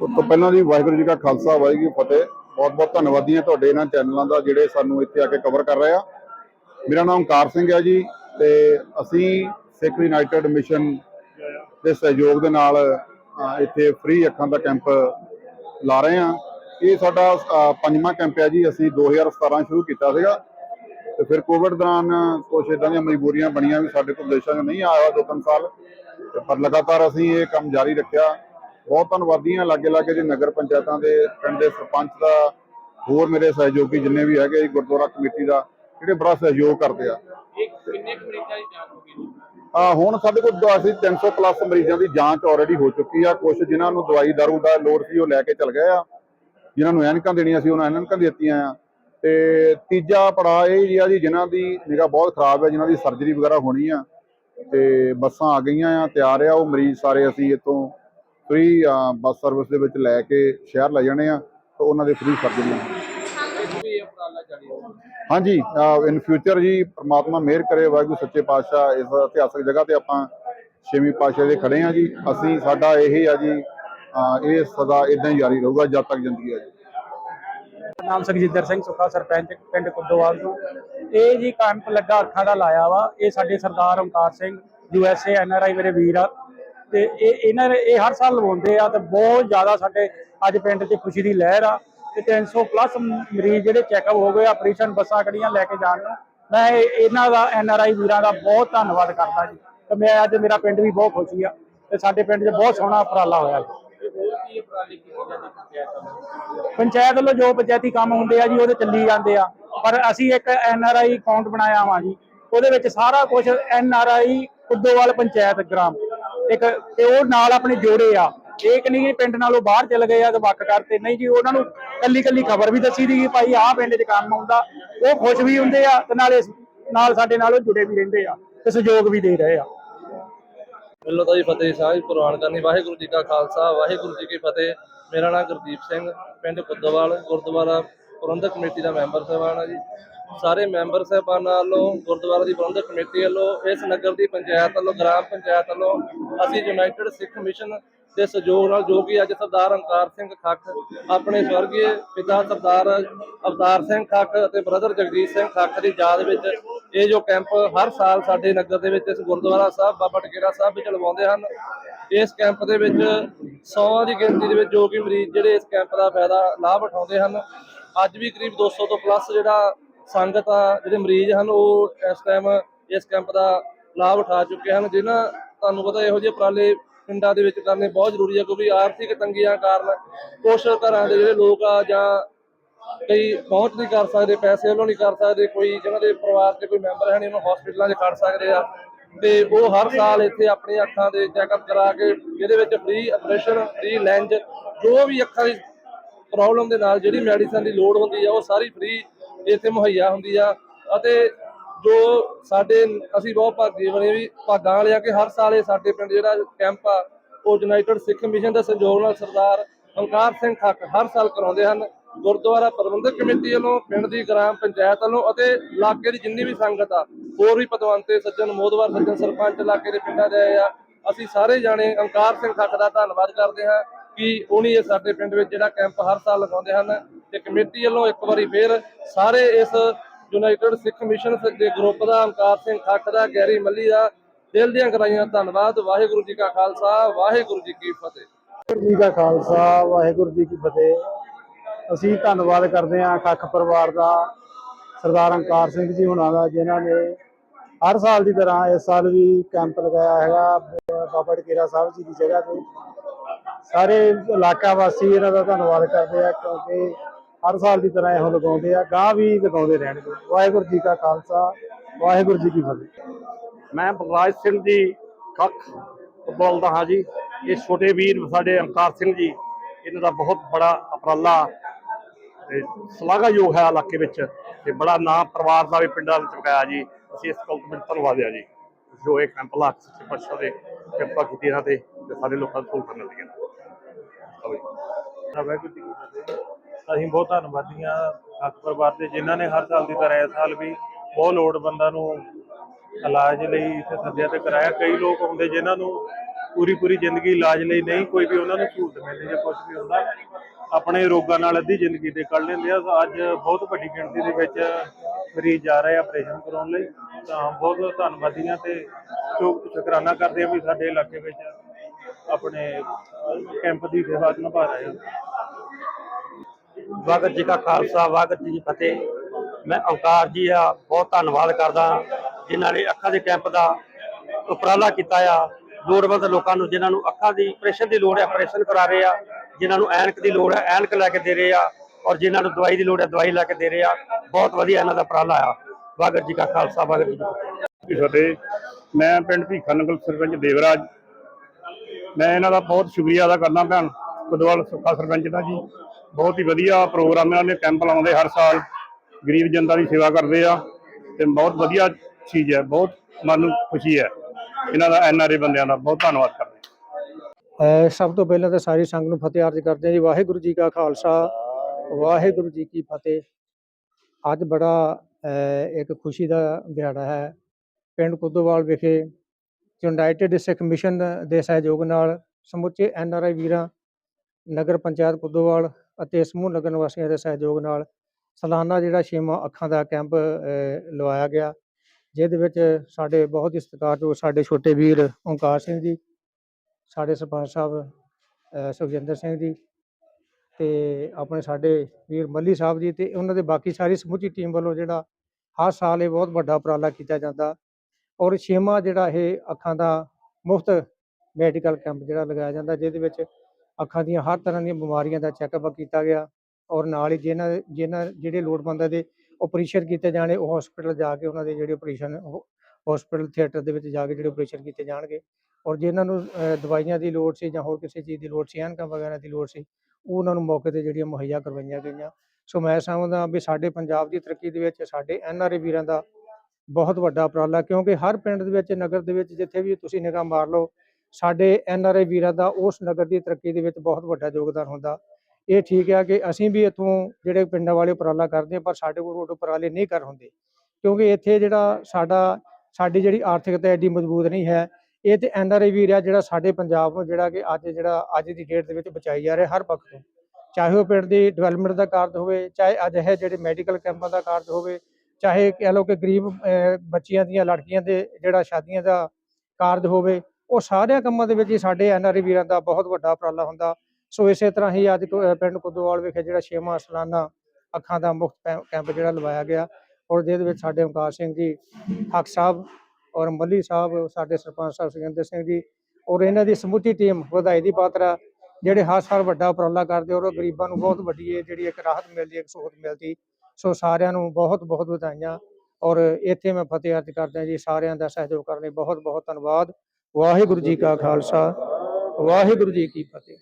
ਉਸ ਤੋਂ ਪਹਿਲਾਂ ਜੀ ਵਾਹਿਗੁਰੂ ਜੀ ਕਾ ਖਾਲਸਾ, ਵਾਹਿਗੁਰੂ ਜੀ ਫਤਿਹ। ਬਹੁਤ ਬਹੁਤ ਧੰਨਵਾਦੀ ਹਾਂ ਤੁਹਾਡੇ ਇਹਨਾਂ ਚੈਨਲਾਂ ਦਾ ਜਿਹੜੇ ਸਾਨੂੰ ਇੱਥੇ ਆ ਕੇ ਕਵਰ ਕਰ ਰਹੇ ਆ। ਮੇਰਾ ਨਾਮ ਓਮਕਾਰ ਸਿੰਘ ਹੈ ਜੀ ਤੇ ਅਸੀਂ ਸਿੱਖ ਯੂਨਾਈਟਿਡ ਮਿਸ਼ਨ ਦੇ ਸਹਿਯੋਗ ਦੇ ਨਾਲ ਇੱਥੇ ਫ੍ਰੀ ਅੱਖਾਂ ਦਾ ਕੈਂਪ ਲਾ ਰਹੇ ਹਾਂ। ਇਹ ਸਾਡਾ ਪੰਜਵਾਂ ਕੈਂਪ ਹੈ ਜੀ। ਅਸੀਂ 2017 ਸ਼ੁਰੂ ਕੀਤਾ ਸੀਗਾ। ਤੇ ਫਿਰ ਕੋਵਿਡ ਦੌਰਾਨ ਕੁਛ ਇਦਾਂ ਦੀਆਂ ਮਜਬੂਰੀਆਂ ਬਣੀਆਂ ਵੀ ਸਾਡੇ ਕੋਲ ਦੇਸ਼ਾਂ 'ਚ ਨਹੀਂ ਆਇਆ ਦੋ ਤਿੰਨ ਸਾਲ। ਪਰ ਲਗਾਤਾਰ ਅਸੀਂ ਇਹ ਕੰਮ ਜਾਰੀ ਰੱਖਿਆ। ਬਹੁਤ ਧੰਨਵਾਦੀ ਹਾਂ ਲਾਗੇ ਲਾਗੇ ਦੇ ਨਗਰ ਪੰਚਾਇਤਾਂ ਦੇ ਪਿੰਡ ਦੇ ਸਰਪੰਚ ਦਾ ਹੋਰ ਮੇਰੇ ਸਹਿਯੋਗੀ ਜਿੰਨੇ ਵੀ ਹੈਗੇ ਗੁਰਦੁਆਰਾ ਕਮੇਟੀ ਦਾ ਜਿਹੜੇ ਬੜਾ ਸਹਿਯੋਗ ਕਰਦੇ ਆ। ਕਿੰਨੇ ਕੁ ਮਰੀਜ਼ਾਂ ਦੀ ਜਾਂਚ ਹੋ ਗਈ? ਆ ਹੁਣ ਸਾਡੇ ਕੋਲ ਅਸੀਂ 300 ਪਲੱਸ ਮਰੀਜ਼ਾਂ ਦੀ ਜਾਂਚ ਆਲਰੇਡੀ ਹੋ ਚੁੱਕੀ ਆ। ਕੁਝ ਜਿਨ੍ਹਾਂ ਨੂੰ ਦਵਾਈ ਦਾਰੂ ਦਾ ਲੋੜ ਸੀ ਉਹ ਲੈ ਕੇ ਚਲ ਗਏ ਆ। ਜਿਨ੍ਹਾਂ ਨੂੰ ਐਨਕਾਂ ਦੇਣੀਆਂ ਸੀ ਉਹਨਾਂ ਐਨਕਾਂ ਦੇ ਦਿੱਤੀਆਂ ਆ। ਤੇ ਤੀਜਾ ਪੜਾਅ ਇਹ ਆ ਜੀ ਜਿਨ੍ਹਾਂ ਦੀ ਨਿਗਾਹ ਬਹੁਤ ਖਰਾਬ ਹੈ ਜਿਨ੍ਹਾਂ ਦੀ ਸਰਜਰੀ ਵਗੈਰਾ ਹੋਣੀ ਆ। ਤੇ ਬੱਸਾਂ ਆ ਗਈਆਂ ਆ ਤਿਆਰ ਆ ਉਹ ਮਰੀਜ਼ ਸਾਰੇ ਅਸੀਂ ਇੱਥੋਂ ਫ੍ਰੀ ਬੱਸ ਸਰਵਿਸ ਦੇ ਵਿੱਚ ਲੈ ਕੇ ਸ਼ਹਿਰ ਲੈ ਜਾਣੇ ਆ ਤੇ ਉਹਨਾਂ ਦੇ ਫ੍ਰੀ ਸਰਜਰੀ ਹਾਂਜੀ ਇਨ ਫਿਊਚਰ ਜੀ ਪ੍ਰਮਾਤਮਾ ਮਿਹਰ ਕਰੇ, ਵਾਹਿਗੁਰੂ ਸੱਚੇ ਪਾਤਸ਼ਾਹ ਇਸ ਇਤਿਹਾਸਕ ਜਗ੍ਹਾ ਤੇ ਆਪਾਂ ਛੇਵੀਂ ਪਾਤਸ਼ਾਹ ਦੇ ਖੜੇ ਆ ਜੀ। ਅਸੀਂ, ਸਾਡਾ ਇਹ ਆ ਜੀ ਇਹ ਸਦਾ ਇਦਾਂ ਹੀ ਜਾਰੀ ਰਹੂਗਾ, ਜਦ ਤੱਕ ਜ਼ਿੰਦਗੀ ਹੈ ਜੀ। ਨਾਮ ਸੁਖਜਿੰਦਰ ਸਿੰਘ ਸੁੱਖਾ, ਸਰਪੰਚ ਪਿੰਡ ਕੁੱਦੋਵਾਲ ਤੋਂ। ਇਹ ਜੀ ਕੈਂਪ ਲੱਗਾ ਅੱਖਾਂ ਦਾ ਲਾਇਆ ਵਾ। ਇਹ ਸਾਡੇ ਸਰਦਾਰ ਓਮਕਾਰ ਸਿੰਘ ਯੂ ਐਸ ਮੇਰੇ ਵੀਰ ਆ। ਤੇ ਇਹ ਇਹਨਾਂ ਨੇ ਇਹ ਹਰ ਸਾਲ ਲਵਾਉਂਦੇ ਆ ਤੇ ਬਹੁਤ ਜ਼ਿਆਦਾ ਸਾਡੇ ਅੱਜ ਪਿੰਡ 'ਚ ਖੁਸ਼ੀ ਦੀ ਲਹਿਰ ਆ ਤੇ 300 ਪਲੱਸ ਮਰੀਜ਼ ਜਿਹੜੇ ਚੈੱਕਅਪ ਹੋ ਗਏ ਆਪਰੇਸ਼ਨ ਬੱਸਾਂ ਕਿਹੜੀਆਂ ਲੈ ਕੇ ਜਾਣ ਨੂੰ। ਮੈਂ ਇਹਨਾਂ ਦਾ ਐਨ ਆਰ ਆਈ ਵੀਰਾਂ ਦਾ ਬਹੁਤ ਧੰਨਵਾਦ ਕਰਦਾ ਜੀ। ਤੇ ਮੈਂ ਅੱਜ ਮੇਰਾ ਪਿੰਡ ਵੀ ਬਹੁਤ ਖੁਸ਼ੀ ਆ ਤੇ ਸਾਡੇ ਪਿੰਡ 'ਚ ਬਹੁਤ ਸੋਹਣਾ ਉਪਰਾਲਾ ਹੋਇਆ ਜੀ। ਪੰਚਾਇਤ ਵੱਲੋਂ ਪੰਚਾਇਤ ਵੱਲੋਂ ਜੋ ਪੰਚਾਇਤੀ ਕੰਮ ਹੁੰਦੇ ਆ ਜੀ, ਉਹਦੇ ਚੱਲੀ ਜਾਂਦੇ ਆ। ਪਰ ਅਸੀਂ ਇੱਕ ਐਨ ਆਰ ਆਈ ਅਕਾਊਂਟ ਬਣਾਇਆ ਵਾ ਜੀ। ਉਹਦੇ ਵਿੱਚ ਸਾਰਾ ਕੁਝ N R I Kuddowal panchayat, gram. ਇੱਕ ਤੇ ਉਹ ਨਾਲ ਆਪਣੇ ਜੋੜੇ ਆ। ਇਹ ਕਿ ਨਹੀਂ ਪਿੰਡ ਨਾਲੋਂ ਬਾਹਰ ਚਲ ਗਏ ਆ ਤੇ ਵੱਖ ਕਰਤੇ। ਨਹੀਂ ਜੀ, ਉਹਨਾਂ ਨੂੰ ਕੱਲੀ ਕੱਲੀ ਖਬਰ ਵੀ ਦੱਸੀ ਦੀ ਭਾਈ ਆਹ ਪਿੰਡ 'ਚ ਕੰਮ ਆਉਂਦਾ। ਉਹ ਖੁਸ਼ ਵੀ ਹੁੰਦੇ ਆ ਤੇ ਨਾਲੇ ਨਾਲ ਸਾਡੇ ਨਾਲ ਉਹ ਜੁੜੇ ਵੀ ਰਹਿੰਦੇ ਆ ਤੇ ਸਹਿਯੋਗ ਵੀ ਦੇ ਰਹੇ ਆ। ਮੈਨੂੰ ਤਾਂ ਜੀ ਫਤਿਹ ਸਾਹਿਬ ਪ੍ਰਵਾਨ ਕਰਨੀ। ਵਾਹਿਗੁਰੂ ਜੀ ਕਾ ਖਾਲਸਾ, ਵਾਹਿਗੁਰੂ ਜੀ ਕੀ ਫਤਿਹ। ਮੇਰਾ ਨਾਮ ਗੁਰਦੀਪ ਸਿੰਘ, ਪਿੰਡ ਕੁੱਦਵਾਲ, ਗੁਰਦੁਆਰਾ ਪ੍ਰਬੰਧਕ ਕਮੇਟੀ ਦਾ ਮੈਂਬਰ ਸਾਹਿਬਾਨ ਆ ਜੀ। ਸਾਰੇ ਮੈਂਬਰ ਸਾਹਿਬਾਨਾਂ ਵੱਲੋਂ, ਗੁਰਦੁਆਰਾ ਦੀ ਪ੍ਰਬੰਧਕ ਕਮੇਟੀ ਵੱਲੋਂ, ਇਸ ਨਗਰ ਦੀ ਪੰਚਾਇਤ ਵੱਲੋਂ, ਗ੍ਰਾਮ ਪੰਚਾਇਤ ਵੱਲੋਂ ਅਸੀਂ ਯੂਨਾਈਟਿਡ ਸਿੱਖ ਮਿਸ਼ਨ ਦੇ ਸਹਿਯੋਗ ਨਾਲ, ਜੋ ਕਿ ਅੱਜ ਸਰਦਾਰ ਅੰਕਾਰ ਸਿੰਘ ਖੱਖ ਆਪਣੇ ਸਵਰਗੀ ਪਿਤਾ ਸਰਦਾਰ ਅਵਤਾਰ ਸਿੰਘ ਖੱਖ ਅਤੇ ਬ੍ਰਦਰ ਜਗਜੀਤ ਸਿੰਘ ਖੱਖ ਦੀ ਯਾਦ ਵਿੱਚ ਇਹ ਜੋ ਕੈਂਪ ਹਰ ਸਾਲ ਸਾਡੇ ਨਗਰ ਦੇ ਵਿੱਚ ਇਸ ਗੁਰਦੁਆਰਾ ਸਾਹਿਬ, ਬਾਬਾ ਟਕੇਰਾ ਸਾਹਿਬ ਵਿੱਚ ਲਵਾਉਂਦੇ ਹਨ। ਇਸ ਕੈਂਪ ਦੇ ਵਿੱਚ 100 ਦੀ ਗਿਣਤੀ ਦੇ ਵਿੱਚ ਜੋ ਕਿ ਮਰੀਜ਼ ਜਿਹੜੇ ਇਸ ਕੈਂਪ ਦਾ ਫਾਇਦਾ ਲਾਭ ਉਠਾਉਂਦੇ ਹਨ। ਅੱਜ ਵੀ ਕਰੀਬ 200 ਤੋਂ ਪਲੱਸ ਜਿਹੜਾ ਸੰਗਤ ਆ, ਜਿਹੜੇ ਮਰੀਜ਼ ਹਨ, ਉਹ ਇਸ ਟਾਈਮ ਇਸ ਕੈਂਪ ਦਾ ਲਾਭ ਉਠਾ ਚੁੱਕੇ ਹਨ ਜਿਹਨਾਂ ਤੁਹਾਨੂੰ ਪਤਾ ਇਹੋ ਜਿਹੇ ਉਪਰਾਲੇ ਪਿੰਡਾਂ ਦੇ ਵਿੱਚ ਕਰਨੇ ਬਹੁਤ ਜ਼ਰੂਰੀ ਹੈ ਕਿਉਂਕਿ ਆਰਥਿਕ ਤੰਗੀਆਂ ਕਾਰਨ ਕੁਝ ਘਰਾਂ ਦੇ ਜਿਹੜੇ ਲੋਕ ਆ ਜਾਂ ਕਈ ਪਹੁੰਚ ਨਹੀਂ ਕਰ ਸਕਦੇ, ਪੈਸੇ ਵੱਲੋਂ ਨਹੀਂ ਕਰ ਸਕਦੇ, ਕੋਈ ਜਿਹਨਾਂ ਦੇ ਪਰਿਵਾਰ ਦੇ ਕੋਈ ਮੈਂਬਰ ਹੈ ਨਹੀਂ, ਉਹਨੂੰ ਹਸਪੀਟਲਾਂ 'ਚ ਖੜ ਸਕਦੇ ਆ। ਤੇ ਉਹ ਹਰ ਸਾਲ ਇੱਥੇ ਆਪਣੀਆਂ ਅੱਖਾਂ ਦੇ ਚੈੱਕਅਪ ਕਰਾ ਕੇ ਜਿਹਦੇ ਵਿੱਚ ਫ੍ਰੀ ਆਪਰੇਸ਼ਨ ਫ੍ਰੀ ਲੈਂਜ ਜੋ ਵੀ ਅੱਖਾਂ ਦੀ ਪ੍ਰੋਬਲਮ ਦੇ ਨਾਲ ਜਿਹੜੀ ਮੈਡੀਸਨ ਦੀ ਲੋੜ ਹੁੰਦੀ ਆ, ਉਹ ਸਾਰੀ ਫ੍ਰੀ ਇੱਥੇ ਮੁਹੱਈਆ ਹੁੰਦੀ ਆ ਅਤੇ ਜੋ ਸਾਡੇ ਅਸੀਂ ਬਹੁਤ ਭਾਗੀ ਬਣੇ ਵੀ ਭਾਗਾਂ ਵਾਲੇ ਆ ਕਿ ਹਰ ਸਾਲ ਸਾਡੇ ਪਿੰਡ ਜਿਹੜਾ ਕੈਂਪ ਆ, ਉਹ ਯੂਨਾਈਟਿਡ ਸਿੱਖ ਮਿਸ਼ਨ ਦੇ ਸਹਿਯੋਗ ਨਾਲ ਸਰਦਾਰ ਅੰਕਾਰ ਸਿੰਘ ਖੱਕ ਹਰ ਸਾਲ ਕਰਾਉਂਦੇ ਹਨ। ਗੁਰਦੁਆਰਾ ਪ੍ਰਬੰਧਕ ਕਮੇਟੀ ਵੱਲੋਂ, ਪਿੰਡ ਦੀ ਗ੍ਰਾਮ ਪੰਚਾਇਤ ਵੱਲੋਂ ਅਤੇ ਇਲਾਕੇ ਦੀ ਜਿੰਨੀ ਵੀ ਸੰਗਤ ਆ, ਹੋਰ ਵੀ ਪਤਵੰਤੇ ਸੱਜਣ ਮੋਦਵਾਰ, ਸੱਜਣ ਸਰਪੰਚ ਇਲਾਕੇ ਦੇ ਪਿੰਡਾਂ ਦੇ ਆਏ ਆ, ਅਸੀਂ ਸਾਰੇ ਜਾਣੇ ਅੰਕਾਰ ਸਿੰਘ ਖੱਕ ਦਾ ਧੰਨਵਾਦ ਕਰਦੇ ਹਾਂ। ਕਿ ਉਹਨੀ ਇਹ ਸਾਡੇ ਪਿੰਡ ਵਿੱਚ ਜਿਹੜਾ ਕੈਂਪ ਹਰ ਸਾਲ ਲਗਾਉਂਦੇ ਹਨ ਤੇ ਕਮੇਟੀ ਵੱਲੋਂ ਇੱਕ ਵਾਰੀ ਫੇਰ ਸਾਰੇ ਇਸ ਯੂਨਾਈਟਿਡ ਸਿੱਖ ਮਿਸ਼ਨ ਦੇ ਗਰੁੱਪ ਦਾ ਓਮਕਾਰ ਸਿੰਘ ਖੱਕ ਦਾ, ਗੈਰੀ ਮੱਲੀ ਦਾ ਦਿਲ ਦੀਆਂ ਕਰਾਈਆਂ ਧੰਨਵਾਦ, ਵਾਹਿਗੁਰੂ ਜੀ ਕਾ ਖਾਲਸਾ, ਵਾਹਿਗੁਰੂ ਜੀ ਕੀ ਫਤਿਹ। ਵਾਹਿਗੁਰੂ ਜੀ ਕਾ ਖਾਲਸਾ, ਵਾਹਿਗੁਰੂ ਜੀ ਕੀ ਫਤਿਹ। ਅਸੀਂ ਧੰਨਵਾਦ ਕਰਦੇ ਹਾਂ ਕੱਖ ਪਰਿਵਾਰ ਦਾ, ਸਰਦਾਰ ਅੰਕਾਰ ਸਿੰਘ ਜੀ ਹੁਣਾਂ ਦਾ, ਜਿਨ੍ਹਾਂ ਨੇ ਹਰ ਸਾਲ ਦੀ ਤਰ੍ਹਾਂ ਇਸ ਸਾਲ ਵੀ ਕੈਂਪ ਲਗਾਇਆ ਹੈਗਾ, ਬਾਬਾ ਟਕੇਰਾ ਸਾਹਿਬ ਜੀ ਦੀ ਜਗ੍ਹਾ ਤੇ। ਸਾਰੇ ਇਲਾਕਾ ਵਾਸੀ ਇਹਨਾਂ ਦਾ ਧੰਨਵਾਦ ਕਰਦੇ ਆ ਕਿਉਂਕਿ ਹਰ ਸਾਲ ਦੀ ਤਰ੍ਹਾਂ ਇਹੋ ਲਗਾਉਂਦੇ ਆ ਗਾਂ ਵੀ ਲਗਾਉਂਦੇ ਰਹਿਣਗੇ। ਵਾਹਿਗੁਰੂ ਜੀ ਕਾ ਖਾਲਸਾ, ਵਾਹਿਗੁਰੂ ਜੀ ਕੀ ਫਤਿਹ। ਮੈਂ ਬਲਰਾਜ ਸਿੰਘ ਜੀ ਕੱਖ ਬੋਲਦਾ ਹਾਂ ਜੀ। ਇਹ ਛੋਟੇ ਵੀਰ ਸਾਡੇ ਅੰਕਾਰ ਸਿੰਘ ਜੀ, ਇਹਨਾਂ ਦਾ ਬਹੁਤ ਬੜਾ ਉਪਰਾਲਾ ਤੇ ਸ਼ਲਾਘਾਯੋਗ ਹੈ ਇਲਾਕੇ ਵਿੱਚ ਤੇ ਬੜਾ ਨਾਮ ਪਰਿਵਾਰ ਦਾ ਵੀ ਪਿੰਡਾਂ ਵਿੱਚ ਚੁਕਾਇਆ ਜੀ। ਅਸੀਂ ਇਸ ਕੋਲ ਧੰਨਵਾਦ ਆ ਜੀ। ਜੋ ਇਹ ਕੈਂਪ ਲਾ ਕੇ ਸੱਚੇ ਪਾਤਸ਼ਾਹ ਦੇ ਕਿਰਪਾ ਕੀਤੀ ਇਹਨਾਂ ਤੇ ਤੇ ਸਾਡੇ ਲੋਕਾਂ ਨੂੰ ਸਹੂਲਤਾਂ ਮਿਲਦੀਆਂ ਨੇ ਵਾਹਿਗੁਰੂ ਜੀ ਕੀ ਫਤਿਹ ਅਸੀਂ ਬਹੁਤ ਧੰਨਵਾਦੀ ਹਾਂ ਹੱਕ ਪਰਿਵਾਰ ਦੇ, ਜਿਨ੍ਹਾਂ ਨੇ ਹਰ ਸਾਲ ਦੀ ਤਰ੍ਹਾਂ ਇਸ ਸਾਲ ਵੀ ਬਹੁਤ ਲੋੜਵੰਦਾਂ ਨੂੰ ਇਲਾਜ ਲਈ ਇੱਥੇ ਸੱਦਿਆ ਤੇ ਕਰਾਇਆ। ਕਈ ਲੋਕ ਹੁੰਦੇ ਜਿਨ੍ਹਾਂ ਨੂੰ ਪੂਰੀ ਪੂਰੀ ਜ਼ਿੰਦਗੀ ਇਲਾਜ ਲਈ ਨਹੀਂ, ਕੋਈ ਵੀ ਉਹਨਾਂ ਨੂੰ ਸਹੂਲਤ ਮਿਲਦੀ ਜਾਂ ਕੁਝ ਵੀ ਹੁੰਦਾ, ਆਪਣੇ ਰੋਗਾਂ ਨਾਲ ਅੱਧੀ ਜ਼ਿੰਦਗੀ ਤੇ ਕੱਢ ਲੈਂਦੇ ਆ। ਅੱਜ ਬਹੁਤ ਵੱਡੀ ਗਿਣਤੀ ਦੇ ਵਿੱਚ ਮਰੀਜ਼ ਜਾ ਰਹੇ ਆ ਆਪਰੇਸ਼ਨ ਕਰਾਉਣ ਲਈ। ਤਾਂ ਬਹੁਤ ਬਹੁਤ ਧੰਨਵਾਦੀ ਹਾਂ ਤੇ ਸ਼ੁਕ- ਸ਼ੁਕਰਾਨਾ ਕਰਦੇ ਆ ਵੀ ਸਾਡੇ ਇਲਾਕੇ ਵਿੱਚ ਆਪਣੇ ਕੈਂਪ ਦੀ ਸੇਵਾ ਨਿਭਾ ਰਹੇ ਆ ਵਾਹਿਗੁਰੂ ਜੀ ਕਾ ਖਾਲਸਾ, ਵਾਹਿਗੁਰੂ ਜੀ ਕੀ ਫਤਿਹ। ਮੈਂ ਓਂਕਾਰ ਜੀ ਆ ਬਹੁਤ ਧੰਨਵਾਦ ਕਰਦਾ ਜਿਨ੍ਹਾਂ ਨੇ ਅੱਖਾਂ ਦੇ ਕੈਂਪ ਦਾ ਉਪਰਾਲਾ ਕੀਤਾ ਆ। ਲੋੜਵੰਦ ਲੋਕਾਂ ਨੂੰ, ਜਿਨ੍ਹਾਂ ਨੂੰ ਅੱਖਾਂ ਦੀ ਆਪਰੇਸ਼ਨ ਦੀ ਲੋੜ ਹੈ, ਆਪਰੇਸ਼ਨ ਕਰਾ ਰਹੇ ਆ। ਜਿਨ੍ਹਾਂ ਨੂੰ ਐਨਕ ਦੀ ਲੋੜ ਹੈ, ਐਨਕ ਲੈ ਕੇ ਦੇ ਰਹੇ ਆ ਔਰ ਜਿਨ੍ਹਾਂ ਨੂੰ ਦਵਾਈ ਦੀ ਲੋੜ ਹੈ, ਦਵਾਈ ਲੈ ਕੇ ਦੇ ਰਹੇ ਆ। ਬਹੁਤ ਵਧੀਆ ਇਹਨਾਂ ਦਾ ਉਪਰਾਲਾ ਆ। ਵਾਹਿਗੁਰੂ ਜੀ ਕਾ ਖਾਲਸਾ, ਵਾਹਿਗੁਰੂ ਜੀ ਕੀ ਫਤਿਹ। ਫਤਿਹ। ਮੈਂ ਪਿੰਡ ਭੀਖਾ ਨਗਰ ਸਰਪੰਚ ਦੇਵਰਾਜ। ਮੈਂ ਇਹਨਾਂ ਦਾ ਬਹੁਤ ਸ਼ੁਕਰੀਆ ਅਦਾ ਕਰਨਾ ਭੈਣ ਕੁਦਵਾਲ ਸੁੱਖਾ ਸਰਪੰਚ ਦਾ ਜੀ। ਬਹੁਤ ਹੀ ਵਧੀਆ ਪ੍ਰੋਗਰਾਮ ਇਹਨਾਂ ਨੇ ਕੈਂਪ ਲਾਉਂਦੇ ਹਰ ਸਾਲ, ਗਰੀਬ ਜਨਤਾ ਦੀ ਸੇਵਾ ਕਰਦੇ ਆ ਤੇ ਬਹੁਤ ਵਧੀਆ ਚੀਜ਼ ਹੈ, ਬਹੁਤ ਮਨ ਨੂੰ ਖੁਸ਼ੀ ਹੈ ਇਹਨਾਂ ਦਾ ਐਨਆਰਏ ਬੰਦਿਆਂ ਦਾ। ਬਹੁਤ ਧੰਨਵਾਦ ਕਰਦੇ ਹਾਂ। ਸਭ ਤੋਂ ਪਹਿਲਾਂ ਤਾਂ ਸਾਰੀ ਸੰਗਤ ਨੂੰ ਫਤਿਹ ਅਰਜ਼ ਕਰਦੇ ਹਾਂ ਜੀ। ਵਾਹਿਗੁਰੂ ਜੀ ਕਾ ਖਾਲਸਾ, ਵਾਹਿਗੁਰੂ ਜੀ ਕੀ ਫਤਿਹ। ਅੱਜ ਬੜਾ ਇੱਕ ਖੁਸ਼ੀ ਦਾ ਦਿਹਾੜਾ ਹੈ। ਪਿੰਡ ਕੁੱਦੋਵਾਲ ਵਿਖੇ ਯੂਨਾਈਟਿਡ ਸਿੱਖ ਮਿਸ਼ਨ ਦੇ ਸਹਿਯੋਗ ਨਾਲ ਸਮੁੱਚੇ ਐਨ ਆਰ ਆਈ ਵੀਰਾਂ, ਨਗਰ ਪੰਚਾਇਤ ਕੁੱਦੋਵਾਲ ਅਤੇ ਸਮੂਹ ਨਗਰ ਨਿਵਾਸੀਆਂ ਦੇ ਸਹਿਯੋਗ ਨਾਲ ਸਾਲਾਨਾ ਜਿਹੜਾ ਛੇਵਾਂ ਅੱਖਾਂ ਦਾ ਕੈਂਪ ਲਵਾਇਆ ਗਿਆ, ਜਿਹਦੇ ਵਿੱਚ ਸਾਡੇ ਬਹੁਤ ਹੀ ਸਤਿਕਾਰਯੋਗ ਸਾਡੇ ਛੋਟੇ ਵੀਰ ਓਂਕਾਰ ਸਿੰਘ ਜੀ, ਸਾਡੇ ਸਰਪੰਚ ਸਾਹਿਬ ਸੁਖਜਿੰਦਰ ਸਿੰਘ ਜੀ ਤੇ ਆਪਣੇ ਸਾਡੇ ਵੀਰ ਮੱਲੀ ਸਾਹਿਬ ਜੀ ਤੇ ਉਹਨਾਂ ਦੇ ਬਾਕੀ ਸਾਰੀ ਸਮੁੱਚੀ ਟੀਮ ਵੱਲੋਂ ਜਿਹੜਾ ਹਰ ਸਾਲ ਇਹ ਬਹੁਤ ਵੱਡਾ ਉਪਰਾਲਾ ਕੀਤਾ ਜਾਂਦਾ। ਔਰ ਛੇਵਾਂ ਜਿਹੜਾ ਇਹ ਅੱਖਾਂ ਦਾ ਮੁਫਤ ਮੈਡੀਕਲ ਕੈਂਪ ਜਿਹੜਾ ਲਗਾਇਆ ਜਾਂਦਾ, ਜਿਹਦੇ ਵਿੱਚ ਅੱਖਾਂ ਦੀਆਂ ਹਰ ਤਰ੍ਹਾਂ ਦੀਆਂ ਬਿਮਾਰੀਆਂ ਦਾ ਚੈੱਕਅਪ ਕੀਤਾ ਗਿਆ ਔਰ ਨਾਲ ਹੀ ਜਿਹਨਾਂ ਜਿਹਨਾਂ ਜਿਹੜੇ ਲੋੜਵੰਦਾਂ ਦੇ ਆਪਰੇਸ਼ਨ ਕੀਤੇ ਜਾਣੇ, ਉਹ ਹਸਪੀਟਲ ਜਾ ਕੇ ਉਹਨਾਂ ਦੇ ਜਿਹੜੇ ਆਪਰੇਸ਼ਨ ਹਸਪੀਟਲ ਥੀਏਟਰ ਦੇ ਵਿੱਚ ਜਾ ਕੇ ਜਿਹੜੇ ਆਪਰੇਸ਼ਨ ਕੀਤੇ ਜਾਣਗੇ ਔਰ ਜਿਹਨਾਂ ਨੂੰ ਦਵਾਈਆਂ ਦੀ ਲੋੜ ਸੀ ਜਾਂ ਹੋਰ ਕਿਸੇ ਚੀਜ਼ ਦੀ ਲੋੜ ਸੀ, ਐਨਕਾਂ ਵਗੈਰਾ ਦੀ ਲੋੜ ਸੀ, ਉਹ ਉਹਨਾਂ ਨੂੰ ਮੌਕੇ ਤੇ ਜਿਹੜੀਆਂ ਮੁਹੱਈਆ ਕਰਵਾਈਆਂ ਗਈਆਂ। ਸੋ ਮੈਂ ਸਮਝਦਾ ਵੀ ਸਾਡੇ ਪੰਜਾਬ ਦੀ ਤਰੱਕੀ ਦੇ ਵਿੱਚ ਸਾਡੇ ਐਨਆਰਏ ਵੀਰਾਂ ਦਾ ਬਹੁਤ ਵੱਡਾ ਉਪਰਾਲਾ, ਕਿਉਂਕਿ ਹਰ ਪਿੰਡ ਦੇ ਵਿੱਚ, ਨਗਰ ਦੇ ਵਿੱਚ ਜਿੱਥੇ ਵੀ ਤੁਸੀਂ ਨਿਗਾਹ ਮਾਰ ਲਓ, ਸਾਡੇ ਐੱਨ ਆਰ ਆਈ ਵੀਰਾਂ ਦਾ ਉਸ ਨਗਰ ਦੀ ਤਰੱਕੀ ਦੇ ਵਿੱਚ ਬਹੁਤ ਵੱਡਾ ਯੋਗਦਾਨ ਹੁੰਦਾ। ਇਹ ਠੀਕ ਹੈ ਕਿ ਅਸੀਂ ਵੀ ਇੱਥੋਂ ਜਿਹੜੇ ਪਿੰਡਾਂ ਵਾਲੇ ਉਪਰਾਲਾ ਕਰਦੇ ਹਾਂ, ਪਰ ਸਾਡੇ ਕੋਲ ਉਹ ਉਪਰਾਲੇ ਨਹੀਂ ਕਰ ਹੁੰਦੇ। ਕਿਉਂਕਿ ਇੱਥੇ ਜਿਹੜਾ ਸਾਡਾ, ਸਾਡੀ ਜਿਹੜੀ ਆਰਥਿਕਤਾ ਐਡੀ ਮਜ਼ਬੂਤ ਨਹੀਂ ਹੈ, ਇਹ ਤੇ ਆਈ ਵੀਰ ਆ ਜਿਹੜਾ ਸਾਡੇ ਪੰਜਾਬ ਨੂੰ ਜਿਹੜਾ ਕਿ ਅੱਜ ਜਿਹੜਾ, ਅੱਜ ਦੀ ਡੇਟ ਦੇ ਵਿੱਚ ਬਚਾਈ ਜਾ ਰਿਹਾ ਹਰ ਪੱਖ ਤੋਂ। ਚਾਹੇ ਉਹ ਪਿੰਡ ਦੀ ਡਿਵੈਲਪਮੈਂਟ ਦਾ ਕਾਰਜ ਹੋਵੇ, ਚਾਹੇ ਅੱਜ ਇਹ ਜਿਹੜੇ ਮੈਡੀਕਲ ਕੈਂਪਾਂ ਦਾ ਕਾਰਜ ਹੋਵੇ ਚਾਹੇ ਕਹਿ ਲਓ ਕਿ ਗਰੀਬ ਅਹ, ਬੱਚੀਆਂ ਦੀਆਂ ਲੜਕੀਆਂ ਦੇ ਜਿਹੜਾ ਸ਼ਾਦੀਆਂ ਦਾ ਕਾਰਜ ਹੋਵੇ ਉਹ ਸਾਰਿਆਂ ਕੰਮਾਂ ਦੇ ਵਿੱਚ ਹੀ ਸਾਡੇ ਐਨਆਰਆਈ ਵੀਰਾਂ ਦਾ ਬਹੁਤ ਵੱਡਾ ਉਪਰਾਲਾ ਹੁੰਦਾ। ਸੋ ਇਸੇ ਤਰ੍ਹਾਂ ਹੀ ਅੱਜ ਪਿੰਡ ਕੁਦੋਵਾਲ ਵਿਖੇ ਜਿਹੜਾ ਛੇਵਾਂ ਸਾਲਾਨਾ ਅੱਖਾਂ ਦਾ ਮੁਫਤ ਕੈਂਪ ਜਿਹੜਾ ਲਵਾਇਆ ਗਿਆ ਔਰ ਜਿਹਦੇ ਵਿੱਚ ਸਾਡੇ ਓਮਕਾਰ ਸਿੰਘ ਜੀ ਹੱਕ ਸਾਹਿਬ ਔਰ ਮੱਲੀ ਸਾਹਿਬ ਸਾਡੇ ਸਰਪੰਚ ਸਾਹਿਬ ਸੁਖਿੰਦਰ ਸਿੰਘ ਜੀ ਔਰ ਇਹਨਾਂ ਦੀ ਸਮੁੱਚੀ ਟੀਮ ਵਧਾਈ ਦੀ ਪਾਤਰ ਆ ਜਿਹੜੇ ਹਰ ਸਾਲ ਵੱਡਾ ਉਪਰਾਲਾ ਕਰਦੇ ਔਰ ਗਰੀਬਾਂ ਨੂੰ ਬਹੁਤ ਵੱਡੀ ਇਹ ਜਿਹੜੀ ਇੱਕ ਰਾਹਤ ਮਿਲਦੀ ਹੈ ਇੱਕ ਸਹੂਲਤ ਮਿਲਦੀ। ਸੋ ਸਾਰਿਆਂ ਨੂੰ ਬਹੁਤ ਬਹੁਤ ਵਧਾਈਆਂ। ਔਰ ਇੱਥੇ ਮੈਂ ਫਤਿਹ ਅਰਜ਼ ਕਰਦਾ ਜੀ, ਸਾਰਿਆਂ ਦਾ ਸਹਿਯੋਗ ਕਰਨ ਲਈ ਬਹੁਤ ਬਹੁਤ ਧੰਨਵਾਦ। ਵਾਹਿਗੁਰੂ ਜੀ ਕਾ ਖਾਲਸਾ, ਵਾਹਿਗੁਰੂ ਜੀ ਕੀ ਫਤਿਹ।